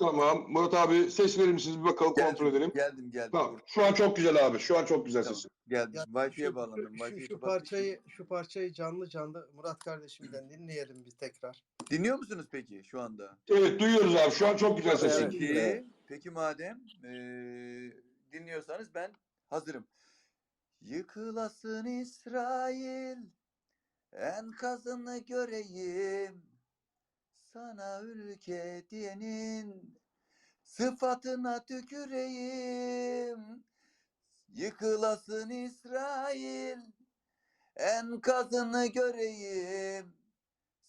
Tamam. Murat abi ses verir misiniz? Bir bakalım kontrol edelim. Geldim geldim. Tamam. Şu an çok güzel abi. Şu an çok güzel Tamam. sesin. Geldim. Wi-Fi'ye şu- bağlandım. Şu, şu kapattım. parçayı şu parçayı canlı canlı Murat kardeşimden dinleyelim bir tekrar. Dinliyor musunuz peki şu anda? Evet duyuyoruz abi. Şu an çok güzel sesin. Evet. Peki, peki madem eee, dinliyorsanız ben hazırım. Yıkılasın İsrail, enkazını göreyim. Sana ülke diyenin sıfatına tüküreyim. Yıkılasın İsrail, enkazını göreyim.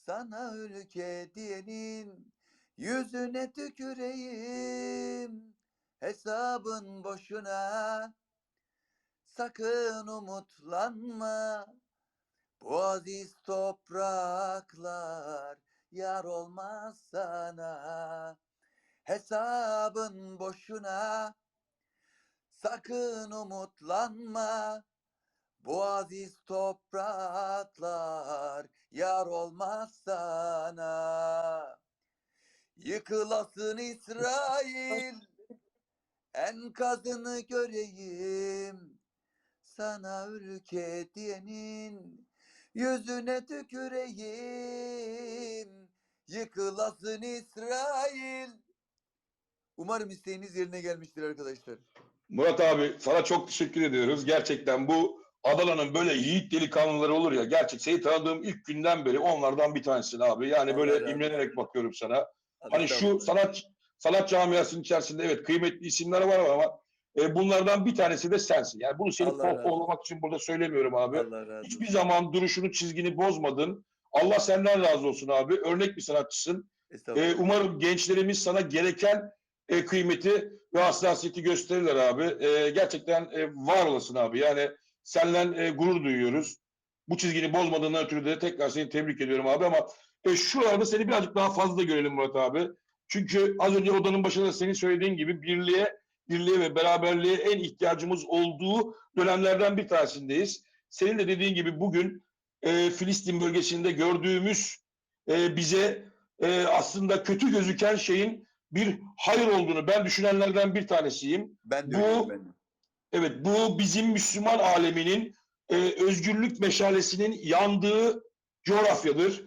Sana ülke diyenin yüzüne tüküreyim. Hesabın boşuna, sakın umutlanma. Bu aziz topraklar yar olmaz sana. Hesabın boşuna, sakın umutlanma. Bu aziz topraklar yar olmaz sana. Yıkılasın İsrail, enkazını göreyim. Sana ülke diyenin yüzüne tüküreyim. Yıkılasın İsrail. Umarım isteğiniz yerine gelmiştir arkadaşlar. Murat abi sana çok teşekkür ediyoruz. Gerçekten bu Adana'nın böyle yiğit delikanlıları olur ya. Gerçek seni tanıdığım ilk günden beri onlardan bir tanesin abi. Yani böyle olsun. imrenerek bakıyorum sana. Hani şu sanat sanat camiasının içerisinde evet kıymetli isimler var ama e, bunlardan bir tanesi de sensin. Yani bunu seni pohpohlamak için burada söylemiyorum abi. Hiçbir zaman duruşunu, çizgini bozmadın. Allah senden razı olsun abi. Örnek bir sanatçısın. Ee, umarım gençlerimiz sana gereken e, kıymeti ve hassasiyeti gösterirler abi. Ee, gerçekten e, var olasın abi. Yani seninle e, gurur duyuyoruz. Bu çizgini bozmadığından ötürü de tekrar seni tebrik ediyorum abi ama e, şuralarda seni birazcık daha fazla görelim Murat abi. Çünkü az önce odanın başında da senin söylediğin gibi birliğe, birliğe ve beraberliğe en ihtiyacımız olduğu dönemlerden bir tanesindeyiz. Senin de dediğin gibi bugün e, Filistin bölgesinde gördüğümüz e, bize e, aslında kötü gözüken şeyin bir hayır olduğunu ben düşünenlerden bir tanesiyim. Ben de bu- ben de. Evet bu bizim Müslüman aleminin e, özgürlük meşalesinin yandığı coğrafyadır.